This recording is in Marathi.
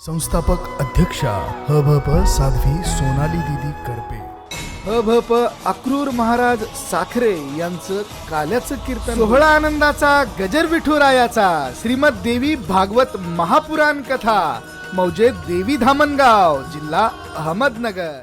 संस्थापक अध्यक्षा हभप साध्वी सोनाली दिदी करपे. हभप अक्रूर महाराज साखरे यांचं काल्याचं कीर्तन. सोहळा आनंदाचा गजर विठुरायाचा श्रीमद देवी भागवत महापुराण कथा मौजे देवी धामणगाव जिल्हा अहमदनगर.